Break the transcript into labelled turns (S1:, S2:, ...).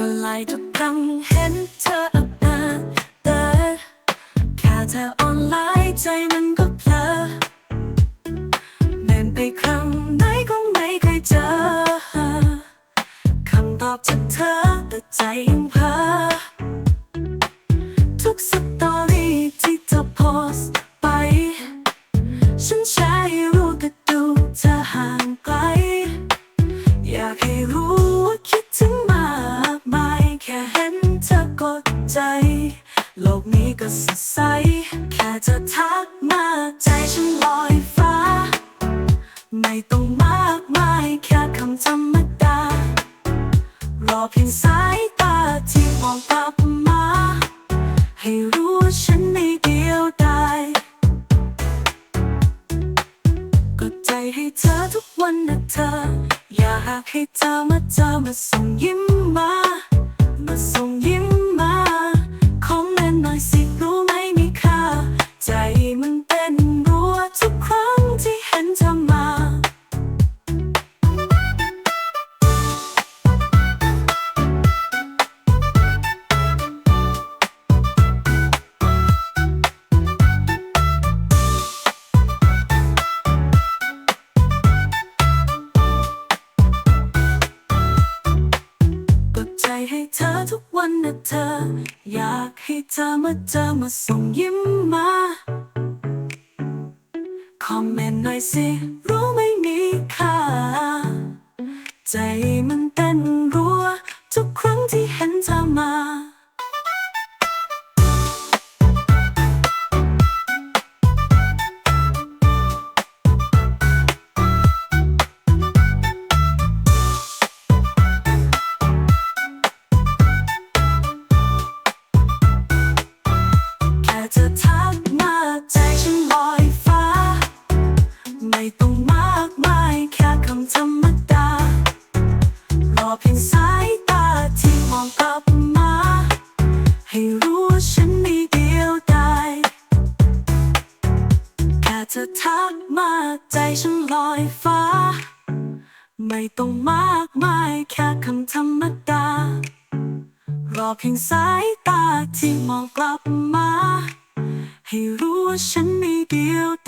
S1: ก็ไล่ทุกครั้งเห็นเธออับหน้าเดินแค่เธอออนไลน์ใจมันก็เพลอเดินไปครั้งไหนก็ไม่เคยเจอคำตอบจากเธอแต่ใจยังเพ้อทุกสตอรี่ที่เธอโพสต์ กดใจ โลกนี้ก็สดใส แค่เธอทักมาใจฉันลอยฟ้า ไม่ต้องมากมายแค่คำธรรมดา รอเพียงสายตาที่มองกลับมา ให้รู้ว่าฉันไม่เดียวดายกดใจให้เธอทุกวันนะเธอ อยากให้เธอมาเจอมาส่งยิ้มมา ให้เธอทุกวันนะเธอ อยากให้เธอมาเจอมาส่งยิ้มมา คอมเมนต์หน่อยสิ รู้ไม่มีค่า ใจมันเต้นรัว ทุกครั้งที่เห็นเธอมา อทักมาใจฉันลอยฟ้า ไม่ต้องมากมายแค่คำธรรมดา รอเพียงสายตาที่มองกลับมา ให้รู้ว่าฉันม่เดียวดายแค่เธอทักมาใจฉันลอยฟ้า ไม่ต้องมากมายแค่คำธรรมดารอเพียงสายตาที่มองกลับมา ให้รู้ว่าฉันไม่เดียวด